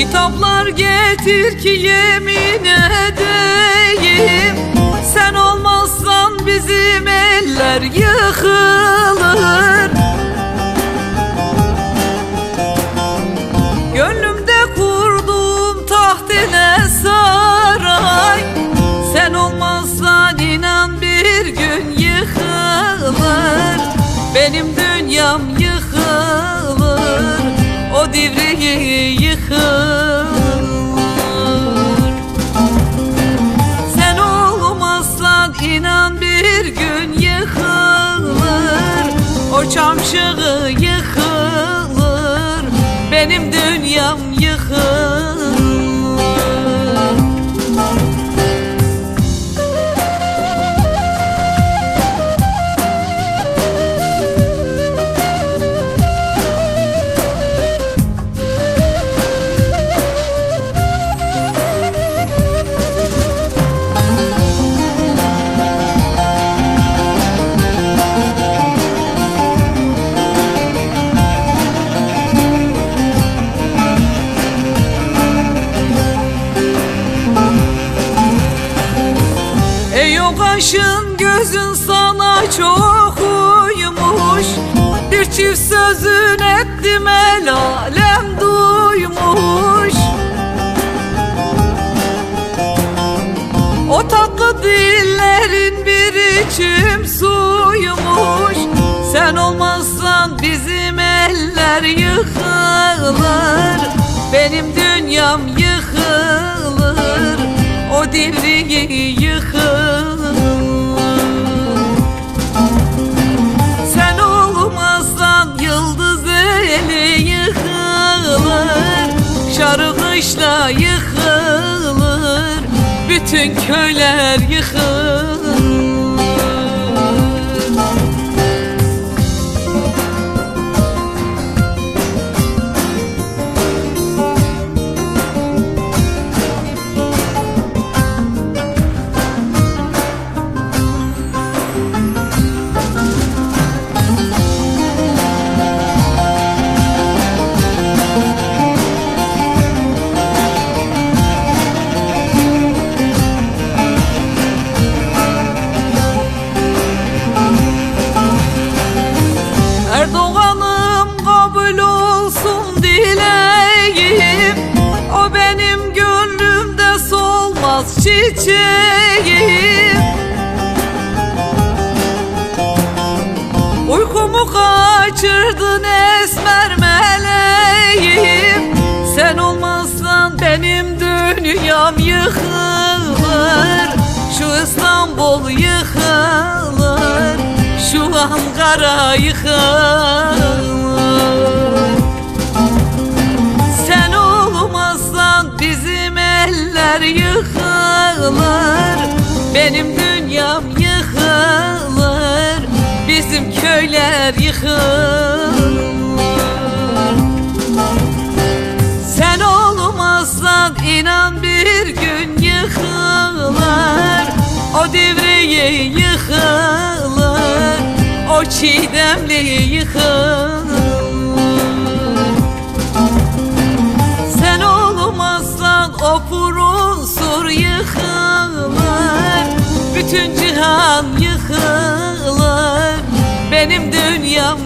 Kitaplar getir ki yemin edeyim Sen olmazsan bizim eller yıkılır çamşığı yıkılır. Benim dünyam kaşın gözün sana çok uymuş. Bir çift sözün ettim el alem duymuş. O tatlı dillerin bir içim suymuş. Sen olmazsan bizim eller yıkılır. Benim dünyam yıkılır. O divriği yıkılır kışla yıkılır Bütün köyler yıkılır solmaz çiçeğim. Uykumu kaçırdın esmer meleğim. Sen olmazsan benim dünyam yıkılır. Şu İstanbul yıkılır. Şu Ankara yıkılır. Sen olmazsan bizim eller yıkılır Benim dünyam yıkılır Bizim köyler yıkılır. Sen olmazsan inan bir gün yıkılır O divriği yıkılır O çiğdemli yıkılır Bütün cihan yıkılır. Benim dünyam